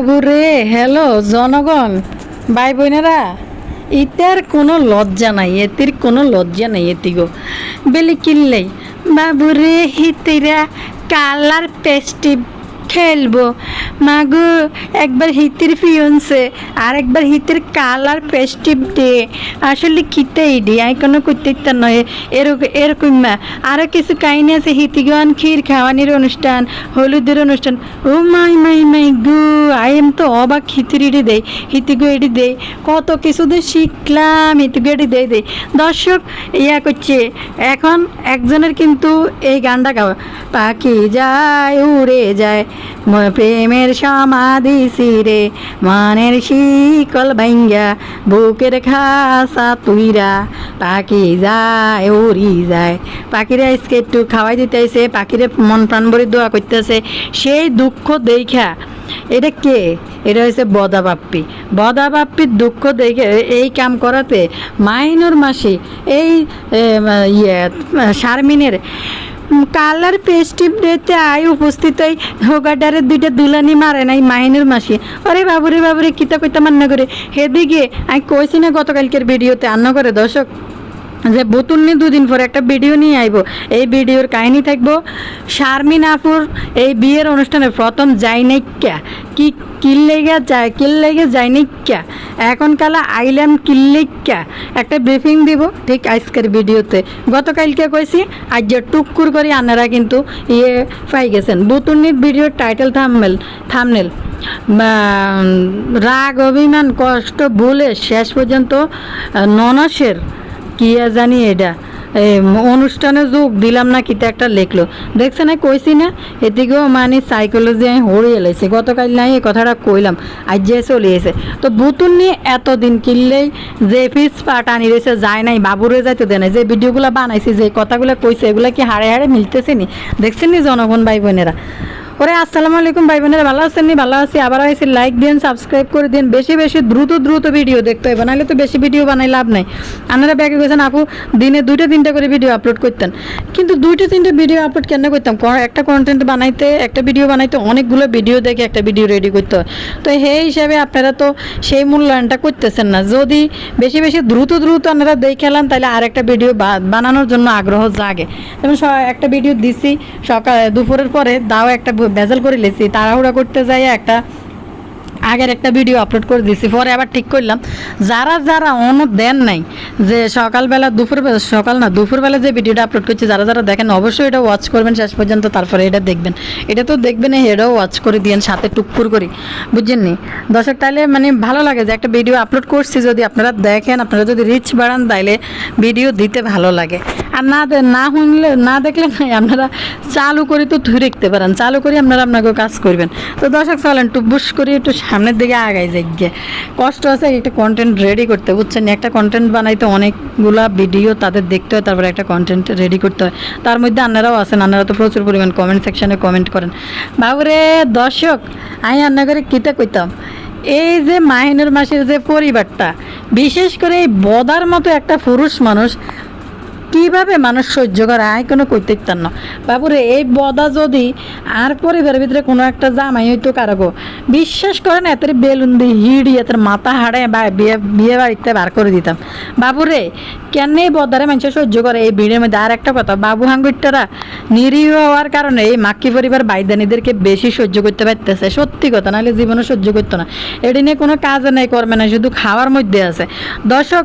বাবুরে হ্যালো, জনগণ ভাই বোনেরা ইতার কোনো লজ্জা নাই এতির কোনো লজ্জা নাই এতিগো বেলি কিনলেই, বাবুরে, হিতেরা, কালার পেস্টিভ খেলব। মাগো, একবার হিতির ফিয়ন্সে আর একবার হিতির কালার পেস্টিভ ডে। আসলে খিতেই ডি? আই কোনো ইত্যার নয়। এরকম এরকম না। আরও কিছু কাহিনী আছে হিতিগান ক্ষীর খাওয়ানির অনুষ্ঠান, হলুদের অনুষ্ঠান। ও মাই মাই মাই গু, আই এম তো অবাক হিতির এটি দেই, হিতিগো এটি দেই। কত কিছু তো শিখলাম, হিতিগো এডি দেই দেই। দর্শক, ইয়া করছে, এখন একজনের কিন্তু এই গানটা গাওয়া। পাখি যায়, উড়ে যায়। ম- প্রেমের সমাধি সিরে মনের শিকল ভাঙ্গা বুকের খাসা তুইরা, পাখি যায়, উড়ি যায়। পাখিরা আজকে একটু খাওয়াই দিতেছে, পাখিরে মন প্রাণ ভরে দোয়া করতেছে। সেই দুঃখ দেখা এটা কে? এটা হচ্ছে বদা বাপ্পি। বদা বাপ্পির দুঃখ দেখে এই কাম করাতে মাইনুর মাসি, এই ইয়ে শারমিনের কালার পেস্টিভ ডেতে আই উপস্থিত হই হোগাডারের দুইটা দুলানি মারে নাই মাইনের মাসি। আরে বাবুরে বাবুরে, কিতা কইতা মান্য করে। হেদিকে আমি কইছি না গতকালকের ভিডিওতে, আন্ন করে দর্শক, যে বোতুল নিয়ে দুদিন পরে একটা ভিডিও নিয়ে আইব। এই ভিডিওর কাহিনী থাকব, শারমিন আপুর এই বিয়ের অনুষ্ঠানে প্রথম যাই নাইক্যা। কি কিল্লেগা যায় কিল্লেগে নাইক্যা এখন কালা আইলাম কিল্লেক্যা একটা ব্রিফিং দিব ঠিক আজকের ভিডিওতে। গতকালকে কইছি আজ টুকুর করে, আনারা কিন্তু ইয়ে পাই গেছেন। বুতুর্নির ভিডিওর টাইটেল থামনেল থামনেল রাগ, অভিমান, কষ্ট, ভুলে শেষ পর্যন্ত ননসের, কি জানি এটা। অনুষ্ঠানে যোগ দিলাম না, কিতা একটা লেখলো। দেখছে না কইছি না, এদিকেও মানে সাইকোলজি আমি হরিয়ে লাইছে। গতকাল নাই এই কথাটা কইলাম আজ যে চলিয়েছে তো বুতুন নিয়ে এতদিন কিনলেই যে ফিস পাট আনি রয়েছে যায় নাই, বাবুরে যাইতে দেয় নাই। যে ভিডিওগুলো বানাইছি, যে কথাগুলো কইছে, এগুলো কি হাড়ে হাড়ে মিলতেছে নি? দেখছেন নি জনগণ ভাই বোনেরা ওরে আসসালামু আলাইকুম ভাই বোনেরা, ভালো আছেন নি? ভালো আছি, আবার আইসি লাইক দিন সাবস্ক্রাইব করে দিন বেশি বেশি, দ্রুত দ্রুত ভিডিও দেখতে হবে, নাহলে তো বেশি ভিডিও বানাই লাভ নাই। আপনারা ব্যাগে গেছেন, আপু, দিনে দুইটা, তিনটা করে ভিডিও আপলোড করতেন। কিন্তু দুইটা, তিনটা ভিডিও আপলোড কেন করতাম? একটা কন্টেন্ট বানাইতে, একটা ভিডিও বানাইতে অনেকগুলো ভিডিও দেখে একটা ভিডিও রেডি করতে হয়। তো সেই হিসাবে আপনারা তো সেই মূল্যায়নটা করতেছেন না। যদি বেশি বেশি, দ্রুত দ্রুত আপনারা দেখেলাম তাহলে আর একটা ভিডিও বানানোর জন্য আগ্রহ জাগে। যেমন একটা ভিডিও দিছি, সকাল দুপুরের পরে, দাও একটা ভেজাল করে লেছি তাড়াহুড়া করতে যাই একটা আগের একটা ভিডিও আপলোড করে দিছি, পরে আবার ঠিক করলাম। যারা যারা অন্য দেন নাই, যে সকালবেলা দুপুরবেলা, সকাল না, দুপুরবেলা যে ভিডিওটা আপলোড করছি, যারা যারা দেখেন, অবশ্যই এটা ওয়াচ করবেন, শেষ পর্যন্ত তারপরে এটা দেখবেন। এটা তো দেখবেন এটাও ওয়াচ করে দিয়েন, সাথে টুকুর করি। বুঝছেন নি দর্শক তাহলে মানে ভালো লাগে যে একটা ভিডিও আপলোড করছি, যদি আপনারা দেখেন, আপনারা যদি রিচ বাড়ান, তাইলে ভিডিও দিতে ভালো লাগে। আর না না শুনলে না দেখলে নাই আপনারা চালু করে তো ধুই রাখতে পারেন, চালু করে আপনারা আপনাকে কাজ করবেন। তো দর্শক, চলেন টুবুস করে, একটু সামনের দিকে আগাই যাই গিয়ে। কষ্ট আছে একটা কন্টেন্ট রেডি করতে, বুঝছেন? একটা কন্টেন্ট বানাইতে অনেকগুলা ভিডিও তাদের দেখতে হয়, তারপরে একটা কন্টেন্ট রেডি করতে হয়। তার মধ্যে আন্নারাও আছেন আপনারা তো প্রচুর পরিমাণ কমেন্ট সেকশানে কমেন্ট করেন। বাবুরে, দর্শক আমি রান্না করে কিতা কইতাম? এই যে মাহিনুর মাসের যে পরিবারটা, বিশেষ করে এই বদার মতো একটা পুরুষ মানুষ কীভাবে মানুষ সহ্য করে? আয় কোনো পারতাম না। বাবুরে, এই বদা যদি আর পরিবারের ভিতরে কোনো একটা জামাই হইতো কারগো বিশ্বাস করেন এতের বেলুন দিয়ে হিড়ি, এতের মাথা হাড়ে বা বিয়ে বিয়ে বাড়িতে বার করে দিতাম। বাবুরে, কেন এই বদারে মানুষ সহ্য করে? এই ভিড়ের মধ্যে আর একটা কথা, বাবু হাঙ্গুইটারা নিরীহ হওয়ার কারণে এই মাক্কি পরিবার বাইদানিদেরকে বেশি সহ্য করতে পারতেছে। সত্যি কথা, নাহলে জীবনে সহ্য করতো না। এটি নিয়ে কোনো কাজ নেই করবে না শুধু খাওয়ার মধ্যে আছে। দর্শক,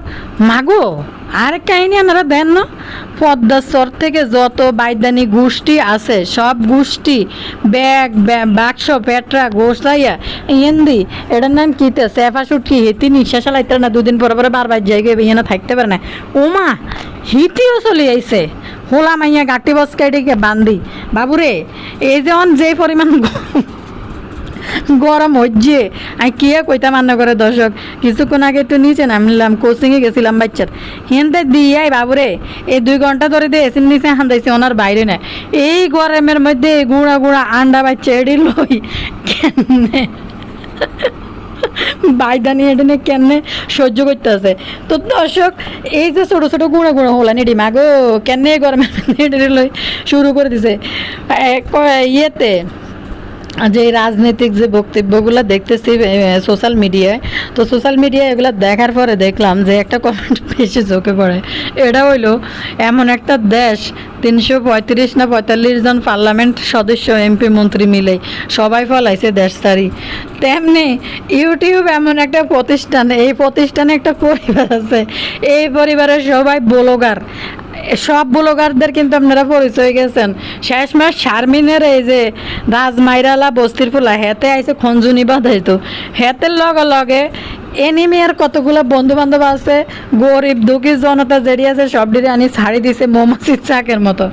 মাগো আর কাহিনী আপনারা দেন না। পদ্মাচর থেকে যত বাইদানি গোষ্ঠী আছে, সব গোষ্ঠী, ব্যাগ, ব্যা- বাক্স, পেটরা, গোসাইয়া হিন্দি এটার নাম কিতে সেফা সুটকি, হিতি নিঃশ্বাস চালাইতে না, দুদিন পরে পরে বারবার জায়গায় এখানে থাকতে পারে না। ওমা, হিতিও চলে আইছে। হোলা মাইয়া গাটি বস কেটে বান্ধি বাবুরে, এই যেমন যে পরিমাণ গরম গরম হচ্ছে আমি কে কইতাম রান্না করে দর্শক? কিছুক্ষণ আগে একটু নিচে নামলাম কোচিংয়ে গেছিলাম বাচ্চার। হিনতে দিয়াই বাবুরে, এই দুই ঘণ্টা ধরে দিয়ে এসির নিচে হান্দাইছে ওনার বাইরে না। এই গরমের মধ্যে গুঁড়া গুঁড়া আন্ডা বাচ্চা এডি লই কেনে বাইদানি এডেনে কেনে সহ্য করতে আছে তো দর্শক, এই যে ছোট ছোট গুঁড়া গুঁড়া হলানি ডিমা গো কেনে গরমের মধ্যে এডি লই শুরু করে দিছে? ইয়েতে যে রাজনৈতিক যে বক্তব্যগুলো দেখতেছি সোশ্যাল মিডিয়ায় তো সোশ্যাল মিডিয়ায় এগুলো দেখার পরে দেখলাম যে একটা কমেন্ট বেশি চোখে পড়ে। এটা হইল এমন একটা দেশ, তিনশো পঁয়ত্রিশ না পঁয়তাল্লিশ জন পার্লামেন্ট সদস্য এমপি মন্ত্রী মিলে সবাই ফলাইছে দেশ সারি তেমনি ইউটিউব এমন একটা প্রতিষ্ঠান, এই প্রতিষ্ঠানে একটা পরিবার আছে, এই পরিবারের সবাই ব্লগার। সব ব্লগারদের কিন্তু আপনারা পরিচয় গেছেন। শেষ মাস শারমিনের এই যে রাজমাইরালা বস্তির ফুলা, হেতে আইসে খঞ্জুনি বাঁধাইতো। হেতের লগে লগে এনিমিয়ার কতগুলো বন্ধু বান্ধব আছে, গরিব দুঃখী জনতা যেটি আছে সব ডিরে আনি ছাড়ি দিছে মৌমাছির চাকের মতো।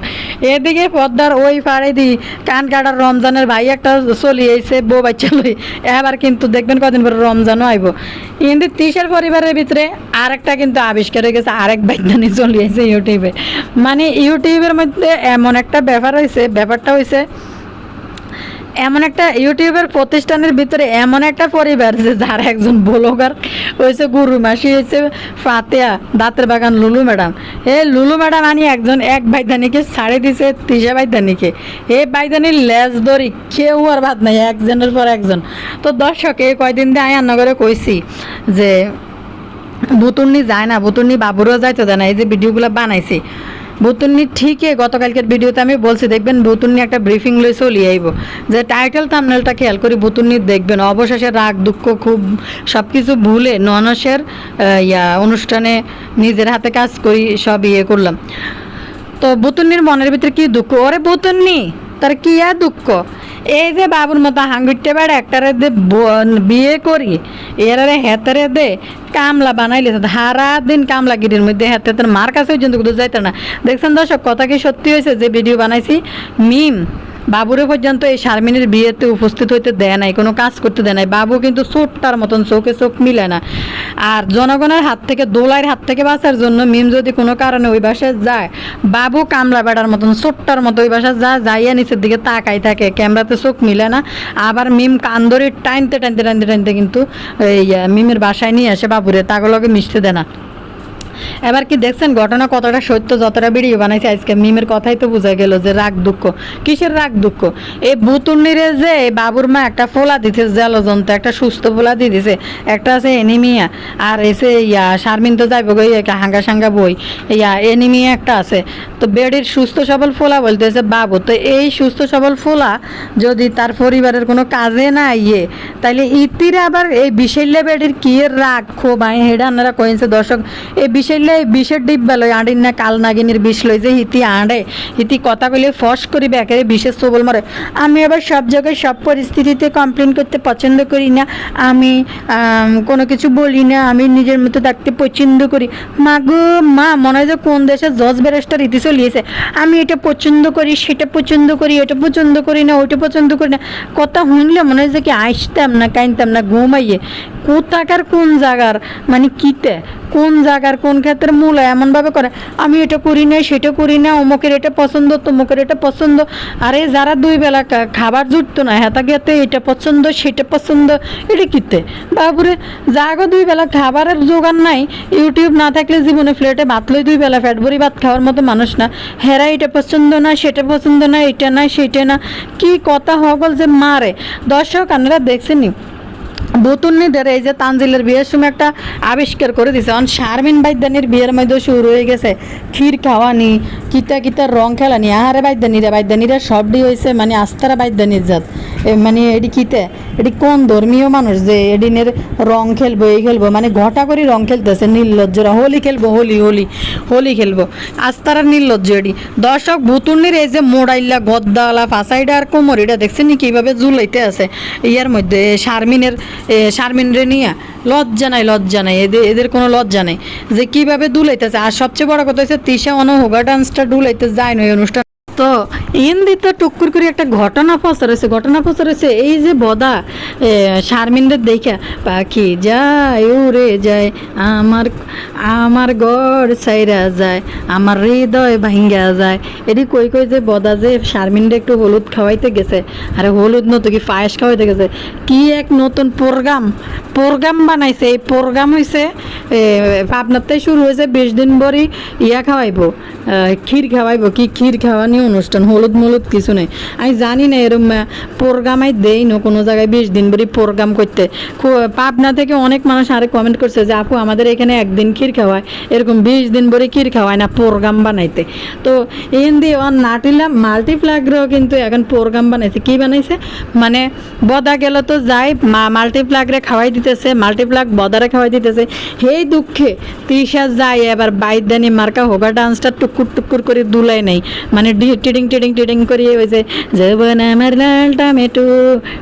এদিকে পদ্মার ওই পাড়ে দি কান কাটার রমজানের ভাই একটা চলি আইছে, বউ বাচ্চা লই। এবার কিন্তু দেখবেন কদিন পরে রমজানও আইব। কিন্তু তিসের পরিবারের ভিতরে আরেকটা কিন্তু আবিষ্কার হয়ে গেছে, আরেক বৈজ্ঞানিক চলি আইছে ইউটিউবে। মানে ইউটিউবের মধ্যে এমন একটা ব্যাপার হয়েছে ব্যাপারটা হয়েছে এমন একটা ইউটিউবের প্রতিষ্ঠানের ভিতরে এমন একটা পরিবার যে যার একজন ব্লগার হয়েছে গুরু মাসি হয়েছে ফাতেয়া, দাঁতের বাগান, লুলু ম্যাডাম। এ লুলু ম্যাডাম আনি একজন এক বাইদানিকে ছাড়ে দিছে, তিসা বাইদানিকে এ বাইদানির লেজ ধরি কেউ আর ভাত নাই, একজনের পর একজন। তো দর্শক এই কয়দিন দিয়ে আয়ান নগরে কইছি যে বুতুন্নি যায় না, বুতুন্নি বাবুরও যাইতো দেয় না, এই যে ভিডিওগুলো বানাইছি। বুতুন্নি ঠিকই গতকালকের ভিডিওতে আমি বলছি, দেখবেন বুতুন্নি একটা ব্রিফিং লই চলিয়ে আইব। যে টাইটেল থামনেলটা খেয়াল করি বুতুন্নি দেখবেন, অবশেষে রাগ, দুঃখ, খুব সব কিছু ভুলে ননসের ইয়া, অনুষ্ঠানে নিজের হাতে কাজ করি, সব ইয়ে করলাম। তো বুতুন্নির মনের ভিতরে কি দুঃখ? ওরে বুতুন্নি, তার কি আর দুঃখ? এই যে বাবুর মতো হাঙ্গুরটে বেড়া একটা রে বিয়ে করি, এরারে হেতারে দে কামলা বানাইলে হারা দিন কামলা গিরির মধ্যে হেতে মার কাছে পর্যন্ত যাইতে না। দেখছেন দর্শক, কথা কি সত্যি হয়েছে? যে ভিডিও বানাইছি, মিম। বাবুরে পর্যন্ত এই শারমিনের বিয়েতে উপস্থিত হইতে দেয় নাই, কোনো কাজ করতে দেয় নাই। বাবু কিন্তু চোটটার মতন, চোখে চোখ মিলে না। আর জনগণের হাত থেকে, দোলাইয়ের হাত থেকে বাঁচার জন্য মিম যদি কোনো কারণে ওই বাসায় যায়, বাবু কামলা বেড়ার মতন চোটটার মতো ওই বাসায় যা যাইয়া নিচের দিকে তাকাই থাকে, ক্যামেরাতে চোখ মিলে না। আবার মিম কান্দরি টাইনতে টাইনতে টাইনতে টাইনতে কিন্তু এই মিমের বাসায় নিয়ে আসে বাবুরে তাগুলোকে মিশতে দেয় না। এবার কি দেখছেন ঘটনা কতটা সত্য? যতটা ভিডিও বানাইছে আজকে মিমের কথাই তো বোঝা গেল যে রাগ দুঃখ। কিসের রাগ দুঃখ? এই বুতুন্নিরে যে বাবুর মা একটা ফোলা দিতে জলজন্ত একটা সুস্থ ফোলা দিয়ে দিছে একটা আছে এনিমিয়া। আর এসে ইয়া, শারমিন তো যাইব গই একটা হাঙ্গা সাঙ্গা বই। ইয়া, এনিমিয়া একটা আছে। তো বেডির সুস্থ সবল ফোলা বলতেছে, বাবু, তো এই সুস্থ সবল ফোলা যদি তার পরিবারের কোনো কাজে না ইয়ে তাইলে ইতিরে আবার এই বিশাল্য বেডির কি রাগ? ক্ষোভ আয় হেডা, আপনারা কইছে দর্শক, এই বিশাল্য এই বিষের ডিব্বা লই আঁডিন না কাল নাগিনীর বিষ লই যে হিতি আঁড়ে। হিতি কথা কইলে ফস করি ব্যাকেরে বিষের সবল মরে। আমি আবার সব জায়গায় সব পরিস্থিতিতে কমপ্লেন করতে পছন্দ করি না। আমি কোনো কিছু বলি না। আমি নিজের মতো থাকতে পছন্দ করি। মা গো, মা, মনে হয় যে কোন দেশে জজ ব্যারেস্টার রীতি চলিয়েছে। আমি এটা পছন্দ করি, সেটা পছন্দ করি, এটা পছন্দ করি না, ওইটা পছন্দ করি না। কথা শুনলে মনে হয় যে কি আসতাম না কাইনতাম না, ঘুমাইয়ে। কোথাকার কোন জায়গার মানে কিতে? কোন জায়গার কোন ক্ষেত্রে মূল এমনভাবে করে, আমি এটা করি না সেটা করি না অমুকের এটা পছন্দ, তমুকের এটা পছন্দ। আরে যারা দুই বেলা খাবার জুটতো না, হেতা গেতে এটা পছন্দ, সেটা পছন্দ, এটা কিতে? বাবুরে জাগো দুই বেলা খাবারের জোগান নাই, ইউটিউব না থাকলে জীবনে ফ্লেটে ভাত লই দুই বেলা ফ্যাট ভরি ভাত খাওয়ার মতো মানুষ না। হেরা এটা পছন্দ না, সেটা পছন্দ না, এটা না, সেটা না। কি কথা হগল যে মারে দর্শক, আপনারা দেখছেনি বুতুন্নিদের এই যে তানজিলের বিয়ের সময় একটা আবিষ্কার করে দিছে। অন শারমিন বাইদানির বিয়ের মধ্যে শুরু হয়ে গেছে। ক্ষীর খাওয়ানি, কিতা কিতা রং খেলানি। আহারে বাইদানিরা বাইদানিরা সবডি হয়েছে মানে আস্তারা বাইদানির জাত। মানে এডি কিতে? এডি কোন ধর্মীয় মানুষ যে এডিনের রং খেলব, এই খেলব? মানে ঘটা করে রং খেলতেছে, নির্লজ্জরা। হোলি খেলব, হোলি হোলি হোলি খেলব। আস্তারা নির্লজ্জ এডি। দর্শক ভুতুন্নির এই যে মোড়াইল্লা গদ্দালা, ফাঁসাইডা আর কোমরিটা দেখছেন কীভাবে জুলাইতে আছে। ইয়ার মধ্যে শারমিনের শারমিন রে নিয়ে লজ্জা নাই লজ্জা নাই। এদের এদের কোনো লজ্জা নাই। যে কীভাবে দুলাইতেছে, আর সবচেয়ে বড় কথা হচ্ছে তিশা অনহোগা ডান্সটা দুলাইতে যায় না এই অনুষ্ঠান তো ইন্দি তো টুকুর করে একটা ঘটনা ফসরেছে ঘটনা ফসরেছে এই যে বদা শারমিনদের দেখা, পাখি যায়, উড়ে যায়, আমার আমার গড় সাইরা যায়, আমার হৃদয় ভাঙ্গা যায়। এটি কই কই যে বদা যে শারমিনদের একটু হলুদ খাওয়াইতে গেছে, আরে হলুদ নতো কি পায়েস খাওয়াইতে গেছে। কি এক নতুন প্রোগ্রাম প্রোগ্রাম বানাইছে, এই প্রোগ্রাম হয়েছে পাবনাতে শুরু হয়েছে বিশ দিন বরি ইয়া খাওয়াইবো ক্ষীর খাওয়াইবো, কি ক্ষীর খাওয়ানি অনুষ্ঠান, হলুদ মলুদ কিছু নেই। আমি জানি না এরম প্রোগ্রামাই দেই না, কোনো জায়গায় বিশ দিন বরি প্রোগ্রাম করতে। পাবনা থেকে অনেক মানুষ আরে কমেন্ট করছে যে, আপু, আমাদের এখানে একদিন ক্ষীর খাওয়ায় এরকম বিশ দিন বরে ক্ষীর খাওয়ায় না প্রোগ্রাম বানাইতে। তো এন দিয়ে অন নাটিলা মাল্টিপ্লাগ্রেও কিন্তু এখন প্রোগ্রাম বানাইছে। কি বানাইছে? মানে বদা গেল তো যাই, মা মাল্টিপ্লাগরে খাওয়াই দিতেছে মাল্টিপ্লাগ বদারে খাওয়াই দিতেছে। হেই দুঃখে তিশা যায় এবার বাইদানি মার্কা হোগা ডান্সটা টুকুর টুকুর করে দুলাই নেই। মানে ডি- টিডিং টিডিং টিডিং করিয়ে হয়েছে যৌবন আমার লাল টমেটো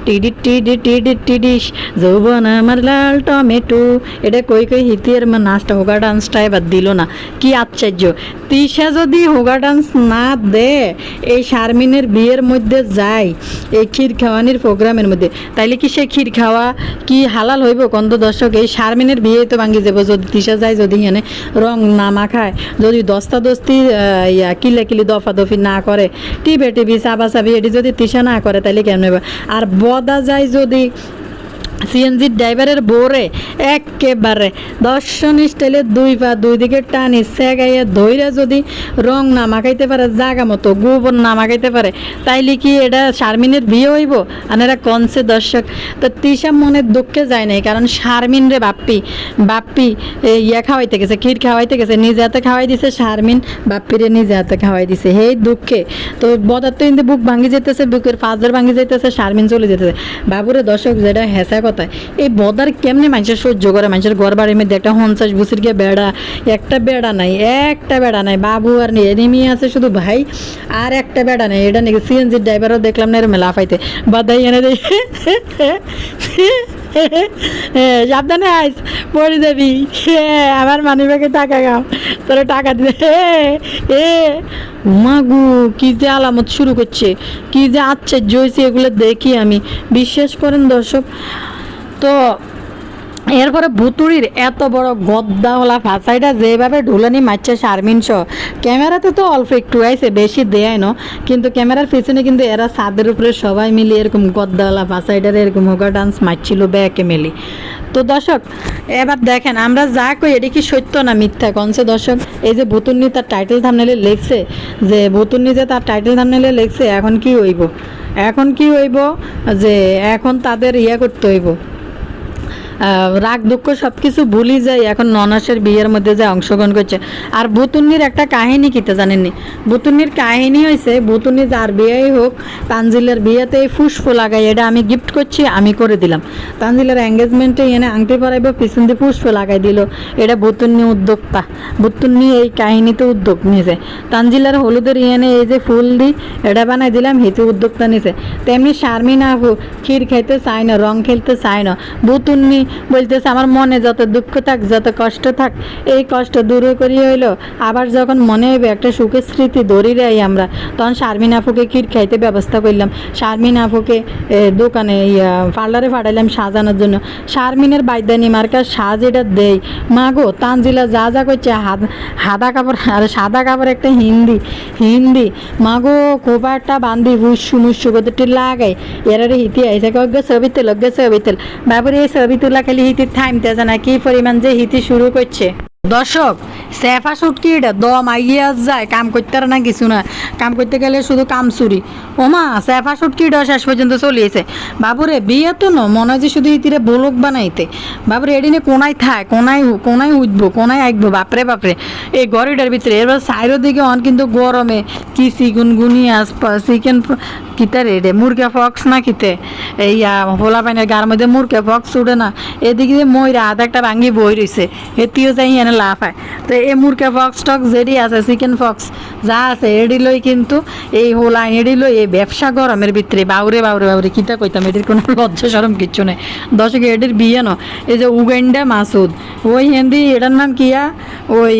টিডি টিডি টিডি টিডিস যৌবন আমার লাল টমেটো এটা কই কই হিতির মা নাচটা হোগা ডান্সটা এবার দিল না কি আশ্চর্য তিশা যদি হোগা ডান্স না দে এই শারমিনের বিয়ের মধ্যে যায় এই ক্ষীর খাওয়ানির প্রোগ্রামের মধ্যে তাইলে কি সে ক্ষীর খাওয়া কি হালাল হইব কন্দ দর্শক এই শারমিনের বিয়ে তো ভাঙ্গি যাব যদি তিশা যায় যদি এনে রং না মাখায় যদি দস্তা দস্তি আহ, ইয়া কিলে কিলি দফা দফি না করে। টিভি টিভি, চাবা চাবি, এটি যদি তৃষা না করে তাহলে কেমন আর বদা যায় যদি সিএনজির ড্রাইভারের বোরে একেবারে দর্শন স্টাইলে দুই পা দুই দিকে টানি সেগাইয়া ধইরা যদি রং না মাখাইতে পারে, জাগা মতো গোবর না মাখাইতে পারে, তাইলে কি এটা শারমিনের বিয়ে হইব? আর এরা কনসে দর্শক। তো তিশা মনের দুঃখে যায় নাই, কারণ শারমিন রে বাপ্পি বাপ্পি ইয়া খাওয়াইতে গেছে, ক্ষীর খাওয়াইতে গেছে, নিজে হাতে খাওয়াই দিছে শারমিন, বাপ্পিরে নিজে হাতে খাওয়াই দিছে। হেই দুঃখে। তো বদার তো বুক ভাঙি যেতেছে বুকের ফাজার ভাঙি যেতেছে শারমিন চলে যেতেছে বাবুরে দর্শক, যেটা হেসা কথা এই বদার কেমনে মানুষের সহ্য করে? মানুষের ঘর বাড়ির মধ্যে একটা হনচাস বুসির গিয়ে বেড়া একটা বেড়া নাই একটা বেড়া নাই বাবু আর নেমি আছে শুধু ভাই আর একটা বেড়া নাই। এটা নাকি সিএনজির ড্রাইভারও দেখলাম না এরম লাফাইতে। বাদাই এনে দেয় হ্যাঁ, সাবধানে আইস পড়ে যাবি। হ্যাঁ, আমার মানি ব্যাগে টাকা গাও তোরা টাকা দিবে এ মাগু কি যে আলামত শুরু করছে। কি যে আশ্চর্য হয়েছে এগুলো দেখি আমি। বিশ্বাস করেন দর্শক তো এরপরে ভুতুড়ির এত বড় গদ্দাওয়ালা ফাঁসাইটা যেভাবে ঢুলানি মারছে শারমিন সহ ক্যামেরাতে তো অল্প একটু আইছে, বেশি দেয় না, কিন্তু ক্যামেরার পিছনে কিন্তু এরা ছাদের উপরে সবাই মিলে এরকম গদ্দাওয়ালা ফাঁসাইটার এরকম হোগা ডান্স মারছিল ব্যাকে মেলি তো দর্শক, এবার দেখেন, আমরা যা কই, এটা কি সত্য না মিথ্যা? কনসে দর্শক, এই যে ভুতুন্নি তার টাইটেল থামনেলে লিখছে, যে ভুতুন্নি যে তার টাইটেল থামনেলে লিখছে, এখন কি হইব? এখন কি হইব? যে এখন তাদের ইয়ে করতে হইব। রাগ, দুঃখ সব কিছু ভুলি যায়। এখন ননাসের বিয়ের মধ্যে যে অংশগ্রহণ করছে। আর বুতুন্নির একটা কাহিনী কিতে জানেননি? বুতুন্নির কাহিনী হয়েছে বুতুন্নি যার বিয়েই হোক, তানজিলের বিয়েতে ফুসফু লাগাই এটা আমি গিফট করছি, আমি করে দিলাম। তানজিলের এঙ্গেজমেন্টে এনে আংটি পরাইব, পিছন দিয়ে ফুসফু লাগাই দিল। এটা বুতুন্নি উদ্যোক্তা। বুতুন্নি এই কাহিনীতে উদ্যোগ নিয়েছে তানজিলের হলুদের এনে এই যে ফুল দি, এটা বানাই দিলাম হেতু উদ্যোক্তা নিয়েছে তেমনি শারমিন আপু ক্ষীর খাইতে চায় না, রং খেলতে চায় না। বুতুন্নি বলতেছে আমার মনে যত দুঃখ থাক যত কষ্ট থাক এই কষ্ট দূর করি হইল। আবার যখন মনে হইবে একটা সুখের স্মৃতি দড়ি রাই আমরা তখন শারমিন আপুকে ক্ষীর খাইতে ব্যবস্থা করলাম। শারমিন আপুকে এ, দোকানে পার্লারে পাঠাইলাম সাজানোর জন্য। শারমিনের বাইদানি মার্কা সাজ এটা দেই। মা গো তানজিলা যা যা করছে হাত হাদা কাপড় আর সাদা কাপড় একটা হিন্দি হিন্দি। মা গো খোপা একটা বান্ধি হুসু মুসু কতটি লাগাই। এরারে কগ্য ছবি তুল অজ্ঞ ছবি তুল বাবুরে এই ছবি তোলা খালি হিতি থামতেছে না কি পরিমাণ যে হিতি শুরু করছে। দর্শক, সেফা শুটকি এটা দম আইয়া যায়, কাম করতে আর না কিছু না। কাম করতে গেলে শুধু কাম চুরি। ওমা, সেফা শুটকি এটা শেষ পর্যন্ত চলিয়েছে। বাবুরে, বিয়ে তো ন মনে হয় যে শুধু ইতিরে বোলক বানাইতে। বাবুরে, এদিনে কোনায় থাক, কোনায় কোনায় উঠবো, কোনায় আঁকবো বাপরে বাপরে। এই গরিটার ভিতরে, এবার সাইডের দিকে অন কিন্তু গরমে, কি চিকুন গুনিয়া চিকেন কিতা রে রে, মুরগা ফক্স না কিতে? এই হোলা পাইনের গার মধ্যে মুরগা ফক্স উঠে না। এদিকে ময়রা, আধা একটা ভাঙি বই রয়েছে এটিও যাই এনে লাভ হয়। তো এই মুরগা ফক্স টক যেটি আছে চিকেন ফক্স যা আছে এডি লই কিন্তু এই হোলা এডি লই এই ব্যবসা গরমের ভিতরে বাউরে বাউরে বাউরে, কিতা কইতাম, এটির কোনো লজ্জা সরম কিচ্ছু নেই। দর্শক, এটির বিয়ে ন এই যে উগান্ডা মাসুদ, ওই হিন্দি, এটার নাম কিয়া ওই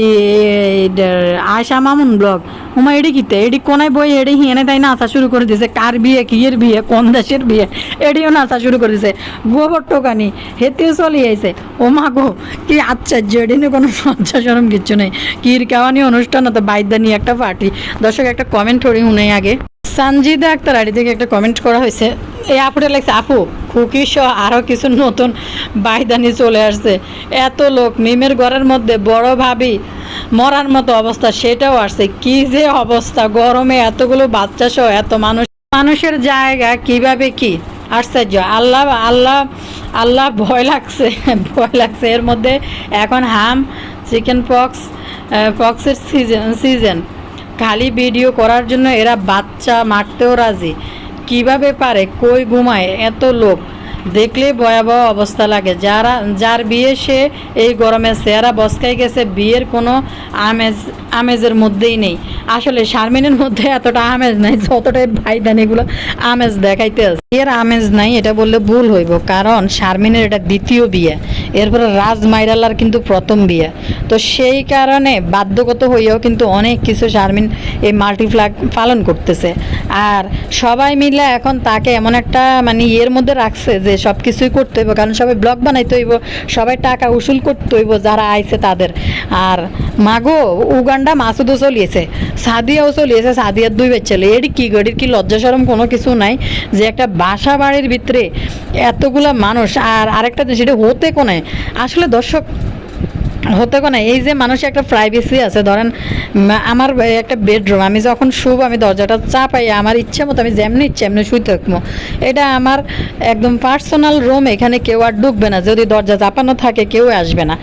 আয়সা মামুন ব্লগ ওমা এডি কিতে? এডি কোনায় বই? এডি হিয়ানে তাই নাচা শুরু করে দিছে। কার বিয়ে, কিয়ের বিয়ে, কোন দেশের বিয়ে? এডিও নাচা শুরু করে দিছে। গোবর টোকানি হেতেও চলি আইছে। ও মা গো, কি আশ্চর্য, এডি নিয়ে কোনো লজ্জা সরম কিচ্ছু নেই। কির কাওয়ানি অনুষ্ঠান তো বাইদ্যা নিয়ে একটা পার্টি দর্শক, একটা কমেন্ট করি উনি আগে। সানজিদা আক্তার আড়ি থেকে একটা কমেন্ট করা হয়েছে। এই আপুটা লাগছে আপু, খুকি সহ আরও কিছু নতুন বাইদানি চলে আসছে। এত লোক, মিমের ঘরের মধ্যে বড় ভাবি মরার মতো অবস্থা, সেটাও আসছে। কি যে অবস্থা, গরমে এতগুলো বাচ্চা সহ এত মানুষ মানুষের জায়গা কীভাবে কি? আশ্চর্য। আল্লাহ আল্লাহ আল্লাহ ভয় লাগছে ভয় লাগছে। এর মধ্যে এখন হাম, চিকেন পক্স পক্সের সিজন সিজন খালি ভিডিও করার জন্য এরা বাচ্চা মারতেও রাজি। কীভাবে পারে? কই ঘুমায়? এত লোক। দেখলে ভয়াবহ অবস্থা লাগে। যারা, যার বিয়ে সে এই গরমে চেহারা বসকাই গেছে, বিয়ের কোনো আমেজ, আমেজের মধ্যেই নেই। আসলে শারমিনের মধ্যে এতটা আমেজ নাই যতটাই ভাইদানিগুলো আমেজ দেখাইতে আছে। বিয়ের আমেজ নাই, এটা বললে ভুল হইব। কারণ শারমিনের এটা দ্বিতীয় বিয়ে। এরপরে রাজ মাইরালার কিন্তু প্রথম বিয়ে। তো সেই কারণে বাধ্যগত হইয়াও কিন্তু অনেক কিছু শারমিন এই মাল্টিফ্ল্যাগ পালন করতেছে। আর সবাই মিলে এখন তাকে এমন একটা মানে ইয়ের মধ্যে রাখছে যে সব কিছুই করতে হইব, কারণ সবাই ব্লগ বানাইতে হইব, সবাই টাকা উসুল করতে হইব যারা আইছে তাদের। আর মাগো, উগান্ডা মাসুদও চলিয়েছে, সাদিয়াও চলিয়েছে, সাদিয়ার দুই ছেলে। এর কি গড়ির কি লজ্জা সরম কোনো কিছু নাই যে একটা বাসা বাড়ির ভিতরে এতগুলা মানুষ, আর আরেকটা জিনিস, এটা হতে কোনে? আসলে দর্শক হতে কোনো এই যে মানুষের একটা প্রাইভেসি আছে, ধরেন আমার একটা বেডরুম আমি যখন শুব, আমি দরজাটা চাপাই, আমার ইচ্ছে মতো আমি যেমনি ইচ্ছে এমনি শুই থাকব। এটা আমার একদম পার্সোনাল রুম এখানে কেউ আর ঢুকবে না। যদি দরজা চাপানো থাকে, কেউ আসবে না।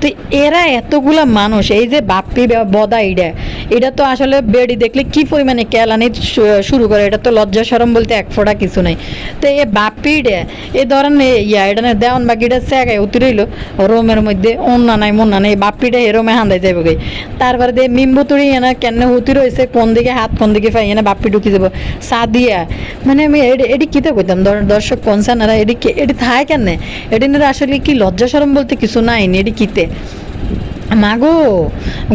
তো এরা এতগুলা মানুষ, এই যে বাপ্পি বদা ইডা এটা তো আসলে বেডি দেখলে কি পরিমাণে কেলানি শুরু করে, এটা তো লজ্জা সরম বলতে এক ফোঁটা কিছু নেই। তো এ বাপ্পি ইডে, এ ধরেন ইয়া, এটা না দেওয়ান বাকিটা জায়গায় উতরিল রোমের মধ্যে অন্য নাই মন্না নেই বাপ্পিটা এরমে হান্দাই যাবে গে তারপরে দিয়ে মিম্বুতুড়ি এনে কেন হুতি রয়েছে কোন দিকে হাত, কোন দিকে ফাই এনে বাপ্পি ঢুকি যাব। সাদিয়া মানে আমি এটি কিতে কইতাম? দর্শক কনসার্নারা এডি এটি এটি থায় কেন এটি আসলে কি লজ্জা সরম বলতে কিছু নাই এটি কিতে? মাগো,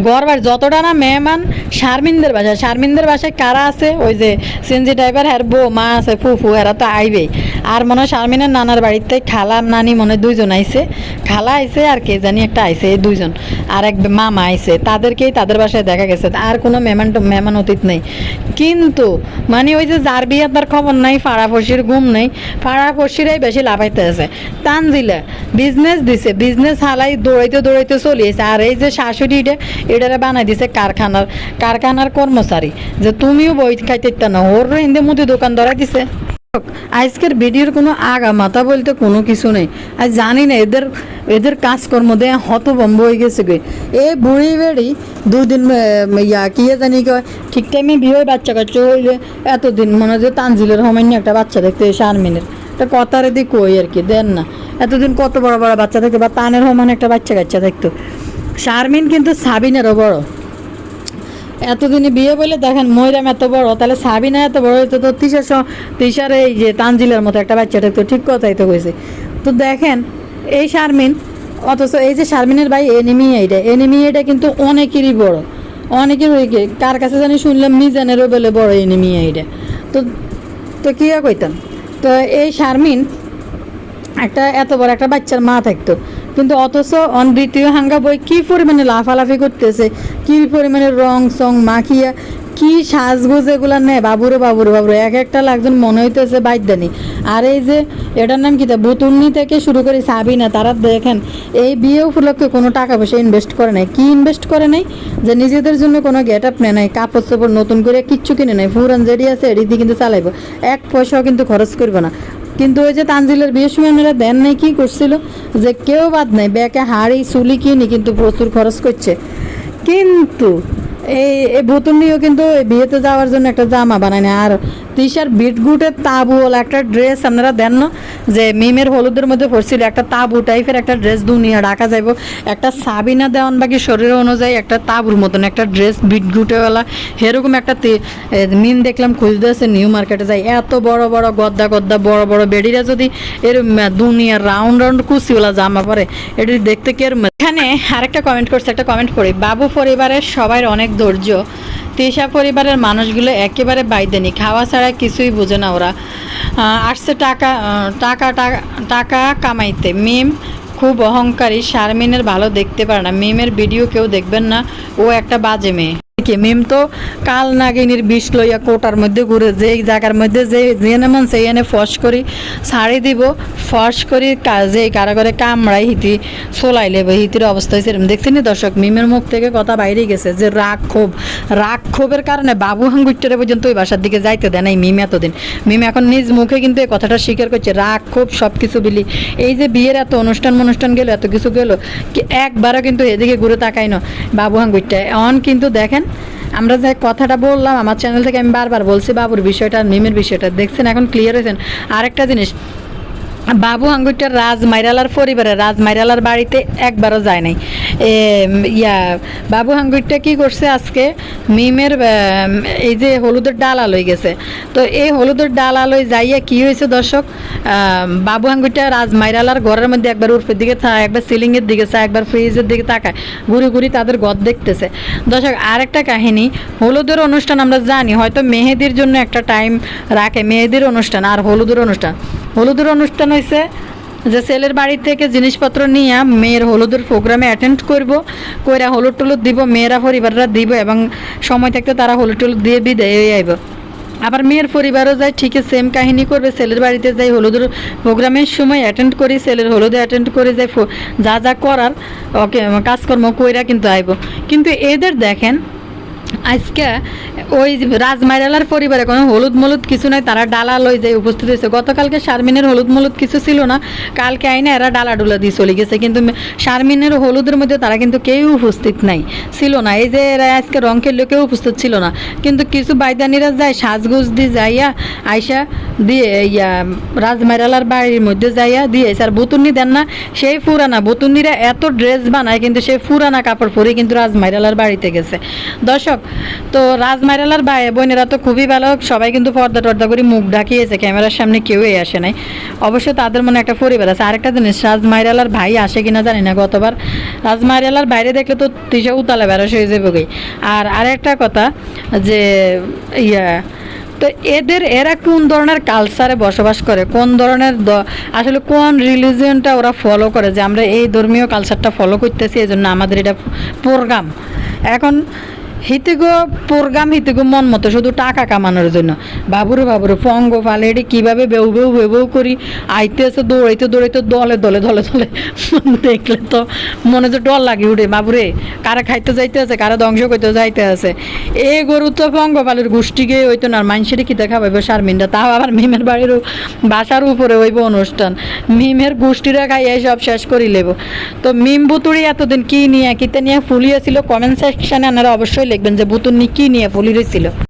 গড়বার যতটা না মেহমান, শারমিনদের বাসায় শারমিনদের বাসায় কারা আছে? ওই যে সিএনজি ড্রাইভার হ্যার বউ, মা আছে, ফুফু, এরা তো আইবেই। আর মনে হয় শারমিনের নানার বাড়িতে খালা নানি মনে দুইজন আইছে। খালা আইছে আর কে জানি একটা আইছে, এই দুইজন। আর এক মামা আইছে, তাদেরকেই তাদের বাসায় দেখা গেছে। আর কোনো মেহমান মেহমান অতীত নেই। কিন্তু মানে ওই যে যার বিয়ে তার খবর নাই ফাড়াফসির ঘুম নেই ফাড়াফসিরাই বেশি লাভাইতে আছে। তানজিলা বিজনেস দিছে বিজনেস হালাই দৌড়াইতে দৌড়াইতে চলিয়েছে আর এই যে শাশুড়ি এটা, এটারে বানাই দিছে কারখানার কারখানার কর্মচারী। যে তুমিও বই খাইতে না ওর হিন্দি মুদি দোকান ধরা দিছে। আজকের ভিডিওর কোনো আগা মাথা বলতে কোনো কিছু নেই। আজ জানি না এদের এদের কাজকর্ম দিয়ে হতভম্ব হয়ে গেছে গে। এ বুড়ি বেড়ি দুদিন ইয়া, কি জানি কয়, ঠিক টাইমে বিয়ে বাচ্চা কাচ্চা হইলে এতদিন মনে হয় যে তানজিলের হমান্য একটা বাচ্চা দেখতে শারমিনের একটা কথার দিক কই আর কি, দেন না। এতদিন কত বড় বড় বাচ্চা দেখতো, বা তানের সমান একটা বাচ্চা কাচ্চা দেখতো। শারমিন কিন্তু সাবিনেরও বড়। এতদিনে বিয়ে বলে দেখেন ময়রাম এত বড়, তাহলে সাবিনা এত বড় হইতো তো তিসার তিসার এই যে তানজিলের মতো একটা বাচ্চা থাকতো ঠিক কথাই তো কইছে। তো দেখেন, এই শারমিন, অথচ এই যে শারমিনের ভাই এনিমি এইটা, এনিমি এটা কিন্তু অনেকেরই বড়। অনেকের কার কাছে জানি শুনলাম মিজানেরও বলে বড় এনিমি এইটা। তো তো কী কইতাম? তো এই শারমিন একটা এত বড় একটা বাচ্চার মা থাকতো। কিন্তু অথচ দ্বিতীয় হাঙ্গা বই কী পরিমাণে লাফালাফি করতেছে? কী পরিমাণে রং সং মাখিয়া কি সাজগোজ এগুলা নেয়? বাবুরে বাবুরে বাবুরে, এক একটা লাগজন মনে হইতেছে বাইদানি আর এই যে এটার নাম কি তা? বুতুন্নি থেকে শুরু করে সাবিনা, তারা দেখেন, এই বিয়ে উপলক্ষে কোনো টাকা পয়সা ইনভেস্ট করে নাই। কি ইনভেস্ট করে নাই? যে নিজেদের জন্য কোনো গেট আপ নেয় নাই, কাপড় চোপড় নতুন করে কিচ্ছু কিনে নেয় ফুরান যেডি আছে এডি দিয়ে কিন্তু চালাইবো। এক পয়সাও কিন্তু খরচ করব না। কিন্তু ওই যে তানজিলের বিয়ের সময় ওনারা দেন নাই, কি করছিল? যে কেউ বাদ নাই, ব্যাকে হাড়ি, চুলি কিনি কিন্তু প্রচুর খরচ করছে। কিন্তু এই এই ভুতুনিও কিন্তু বিয়েতে যাওয়ার জন্য একটা জামা বানায় না আর তিশার বিটগুটের তাবুল একটা ড্রেস আপনারা দেন না যে মিমের হলুদের মধ্যে পড়ছিল একটা তাবু টাইপের একটা ড্রেস দুনিয়া ঢাকা যাইব। একটা সাবিনা দেওয়ান বাকি শরীর অনুযায়ী একটা তাবুর মতন একটা ড্রেস বিটগুটেওয়ালা। এরকম একটা মিন দেখলাম খুঁজতে আছে নিউ মার্কেটে যাই। এত বড় বড় গদ্দা গদ্দা বড় বড় বেডিরা যদি এর দুনিয়ার রাউন্ড রাউন্ড কুচিওয়ালা জামা পরে, এটি দেখতে কি এর এখানে আরেকটা কমেন্ট করছে, একটা কমেন্ট পড়ি। বাবু পরিবারের সবার অনেক ধৈর্য। তিশা পরিবারের মানুষগুলো একেবারে বাইদেনি। খাওয়া ছাড়া কিছুই বোঝে না ওরা। আসছে টাকা টাকা টাকা কামাইতে। মিম খুব অহংকারী, শারমিনের ভালো দেখতে পারে না। মিমের ভিডিও কেউ দেখবেন না। ও একটা বাজে মেয়ে। কি মিম তো কাল নাগিনীর বিষ লইয়া কোটার মধ্যে ঘুরে যে জায়গার মধ্যে যে যেনে মন সেই এনে ফস করি ছাড়ি দিব, ফস করি যে কারাগারে কামড়াই হিতি সোলাই লেবে, হিতির অবস্থা হয়েছে দেখছি নি দর্শক, মিমের মুখ থেকে কথা বাইরে গেছে যে রাগ ক্ষোভ রাগ ক্ষোভের কারণে বাবু হাঙ্গুচ্চরে পর্যন্ত ওই বাসার দিকে যাইতে দেয় নাই মিম এতদিন। মিম এখন নিজ মুখে কিন্তু এই কথাটা স্বীকার করছে রাগ ক্ষোভ সব কিছু বিলি। এই যে বিয়ের এত অনুষ্ঠান অনুষ্ঠান গেল, এত কিছু গেল, কি একবারও কিন্তু এদিকে ঘুরে তাকাই না বাবু হাঙ্গুইটা অন কিন্তু দেখেন আমরা যে কথাটা বললাম, আমার চ্যানেল থেকে আমি বারবার বলছি, বাবুর বিষয়টা, মিমের বিষয়টা, দেখছেন, এখন ক্লিয়ার হয়েছেন। আরেকটা জিনিস বাবু আঙ্গুরটার রাজ মাইরালার পরিবারে রাজ মাইরালার বাড়িতে একবারও যায় নাই। ইয়া, বাবু আঙ্গুরটা কি করছে আজকে? মিমের এই যে হলুদের ডাল আলোয় গেছে। তো এই হলুদের ডাল আলোয় যাইয়া কি হয়েছে দর্শক? বাবু আঙ্গুরটা রাজ মাইরালার ঘরের মধ্যে একবার উর্ফের দিকে একবার সিলিংয়ের দিকে চা একবার ফ্রিজের দিকে তাকায়। ঘুরি ঘুরি তাদের গদ দেখতেছে। দর্শক, আরেকটা কাহিনী, হলুদের অনুষ্ঠান আমরা জানি, হয়তো মেহেদির জন্য একটা টাইম রাখে, মেহেদির অনুষ্ঠান আর হলুদের অনুষ্ঠান। হলুদের অনুষ্ঠান হয়েছে। যে ছেলের বাড়ি থেকে জিনিসপত্র নিয়ে মেয়ের হলুদের প্রোগ্রামে অ্যাটেন্ড করব। কইরা হলুদ টলুদ দিব, মেয়েরা পরিবাররা দিব এবং সময় থাকতে তারা হলুদ টলুদ দিয়ে বিদায় হয়ে আইব। আবার মেয়ের পরিবারও যায়, ঠিকই সেম কাহিনী করবে। ছেলের বাড়িতে যাই হলুদের প্রোগ্রামের সময় অ্যাটেন্ড করি, ছেলের হলুদে অ্যাটেন্ড করে যাই যা যা করার, ওকে, কাজকর্ম কইরা কিন্তু আইব। কিন্তু এদের দেখেন আজকে ওই রাজমাইরালার পরিবারে কোনো হলুদ মলুদ কিছু নাই, তারা ডালা লই যায় উপস্থিত হয়েছে। গতকালকে শারমিনের হলুদ মলুদ কিছু ছিল না, কালকে আইনে এরা ডালা ডুলা দিয়ে চলে গেছে, কিন্তু শারমিনের হলুদের মধ্যে তারা কিন্তু কেউ উপস্থিত নাই, ছিল না। এই যে এরা আজকে রং খেললেও কেউ উপস্থিত ছিল না। কিন্তু কিছু বাইদানিরা যায়, সাজগুজ দিয়ে যাইয়া আইসা দিয়ে ইয়া রাজমাইরালার বাড়ির মধ্যে যাইয়া দিয়ে আর বুতুন্নি দেন না, সেই পুরানা বুতুন্নিরা এত ড্রেস বানায়, কিন্তু সেই পুরানা কাপড় পরে কিন্তু রাজমাইরালার বাড়িতে গেছে। দর্শক তো রাজমাইরালার ভাই, বোনেরা তো খুবই ভালো সবাই কিন্তু পর্দা টর্দা করে মুখ ঢাকিয়েছে, ক্যামেরার সামনে কেউই আসে নাই। অবশ্য তাদের মনে একটা পরিবার আছে। আরেকটা জিনিস, রাজমাইরালার ভাই আসে কিনা জানি না গতবার। রাজমাইরালার বাইরে দেখলে তো তিসা উতালে বেরোস হয়ে যাবে। আর আরেকটা কথা যে, ইয়া, তো এদের, এরা কোন ধরনের কালচারে বসবাস করে? কোন ধরনের আসলে কোন রিলিজিয়নটা ওরা ফলো করে? যে আমরা এই ধর্মীয় কালচারটা ফলো করতেছি এই জন্য আমাদের এটা প্রোগ্রাম এখন হিতিগো প্রোগ্রাম, হিতেগো মন মতো, শুধু টাকা কামানোর জন্য। বাবুরে বাবুরে, পঙ্গ এটি কীভাবে বেউ বেউ বেউ বেউ করি, আইতে আছে, দৌড়াইতে দৌড়াইতে, দলে দলে দলে দলে। দেখলে তো মনে তো ডর লাগে উঠে, বাবুরে, কারা খাইতে যাইতে আছে, কারা ধ্বংস করতে যাইতে আছে। এই গরু তো পঙ্গপালের গোষ্ঠীকে ওই তো না মানুষের কি দেখা পাইব শারমিনটা তাও আবার মিমের বাড়ির বাসার উপরে হইব অনুষ্ঠান। মিমের গোষ্ঠীরা খাইয়ে সব শেষ করি লেব। তো মিম বুতুড়ি এতদিন কি নিয়ে, কিতে নিয়ে ফুলিয়েছিল কমেন্ট সেকশানে আপনারা অবশ্যই লিখবেন যে বুতুন নিকি নিয়ে ফুলিয়েছিল